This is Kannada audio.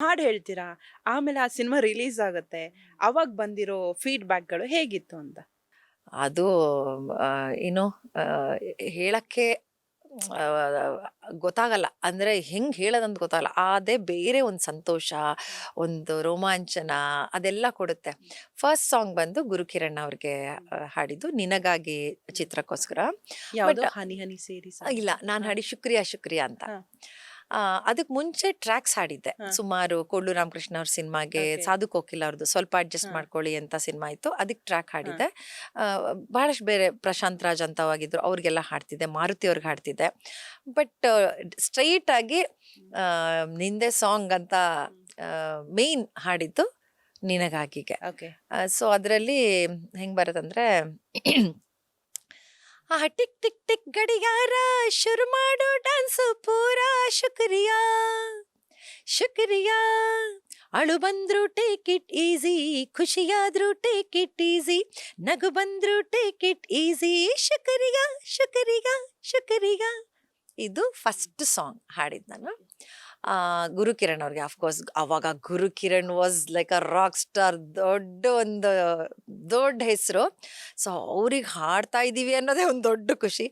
ಹಾಡು ಹೇಳ್ತೀರಾ? ಆಮೇಲೆ ಆ ಸಿನಿಮಾ ರಿಲೀಸ್ ಆಗುತ್ತೆ. ಅವಾಗ ಬಂದಿರೋ ಫೀಡ್ಬ್ಯಾಕ್ಗಳು ಹೇಗಿತ್ತು ಅಂತ? ಅದು ಏನು ಹೇಳಕ್ಕೆ ಗೊತ್ತಾಗಲ್ಲ. ಅಂದ್ರೆ ಹೆಂಗೆ ಹೇಳೋದಂತ ಗೊತ್ತಾಗಲ್ಲ. ಅದೇ ಬೇರೆ ಒಂದು ಸಂತೋಷ ಒಂದು ರೋಮಾಂಚನ ಅದೆಲ್ಲ ಕೊಡುತ್ತೆ. ಫಸ್ಟ್ ಸಾಂಗ್ ಬಂದು ಗುರುಕಿರಣ್ ಅವ್ರಿಗೆ ಹಾಡಿದ್ದು. ನಿನಗಾಗಿ ಚಿತ್ರಕ್ಕೋಸ್ಕರ. ಹನಿ ಹನಿ ಸೇರಿ ಇಲ್ಲ ನಾನು ಹಾಡಿ ಶುಕ್ರಿಯಾ ಶುಕ್ರಿಯಾ ಅಂತ. ಅದಕ್ಕೆ ಮುಂಚೆ ಟ್ರ್ಯಾಕ್ಸ್ ಹಾಡಿದ್ದೆ. ಸುಮಾರು ಕೊಡ್ಲು ರಾಮಕೃಷ್ಣ ಅವ್ರ ಸಿನಿಮಾಗೆ. ಸಾಧು ಕೋಕಿಲ್ ಅವ್ರದ್ದು ಸ್ವಲ್ಪ ಅಡ್ಜಸ್ಟ್ ಮಾಡ್ಕೊಳ್ಳಿ ಅಂತ ಸಿನಿಮಾ ಇತ್ತು. ಅದಕ್ಕೆ ಟ್ರ್ಯಾಕ್ ಹಾಡಿದ್ದೆ. ಬಹಳಷ್ಟು ಬೇರೆ ಪ್ರಶಾಂತ್ ರಾಜ್ ಅಂತವಾಗಿದ್ರು ಅವ್ರಿಗೆಲ್ಲ ಹಾಡ್ತಿದ್ದೆ ಮಾರುತಿ ಅವ್ರಿಗೆ ಹಾಡ್ತಿದ್ದೆ. ಬಟ್ ಸ್ಟ್ರೈಟ್ ಆಗಿ ನಿಂದೆ ಸಾಂಗ್ ಅಂತ ಮೇನ್ ಹಾಡಿದ್ದು ನಿನಗಾಗಿಗೆ. ಓಕೆ. ಸೊ ಅದರಲ್ಲಿ ಹೆಂಗ್ ಬರುತ್ತಂದ್ರೆ ಆ ಟಿಕ್ ಟಿಕ್ ಟಿಕ್ ಗಡಿಯಾರ ಶುರು ಮಾಡು. ಶುಕ್ರಿಯಾ ಶುಕ್ರಿಯಾ. ಅಳು ಬಂದ್ರು ಟೇಕ್ ಇಟ್ ಈಸಿ ಖುಷಿಯಾದ್ರು ಟೇಕ್ ಇಟ್ ಈಸಿ ನಗು ಬಂದ್ರು ಟೇಕ್ ಇಟ್ ಈಸಿ ಶುಕ್ರಿಯಾ ಶುಕ್ರಿಯಾ ಶುಕ್ರಿಯಾ. ಇದು ಫಸ್ಟ್ ಸಾಂಗ್ ಹಾಡಿದ್ದು ನಾನು. ಗುರುಕಿರಣ್ ಅವ್ರಿಗೆ ಅಫ್ಕೋರ್ಸ್ ಅವಾಗ Gurukiran was like a rock star ದೊಡ್ಡ ಒಂದು, ದೊಡ್ಡ ಹೆಸರು. ಸೊ ಅವ್ರಿಗೆ ಹಾಡ್ತಾ ಇದ್ದೀವಿ ಅನ್ನೋದೇ ಒಂದು ದೊಡ್ಡ ಖುಷಿ.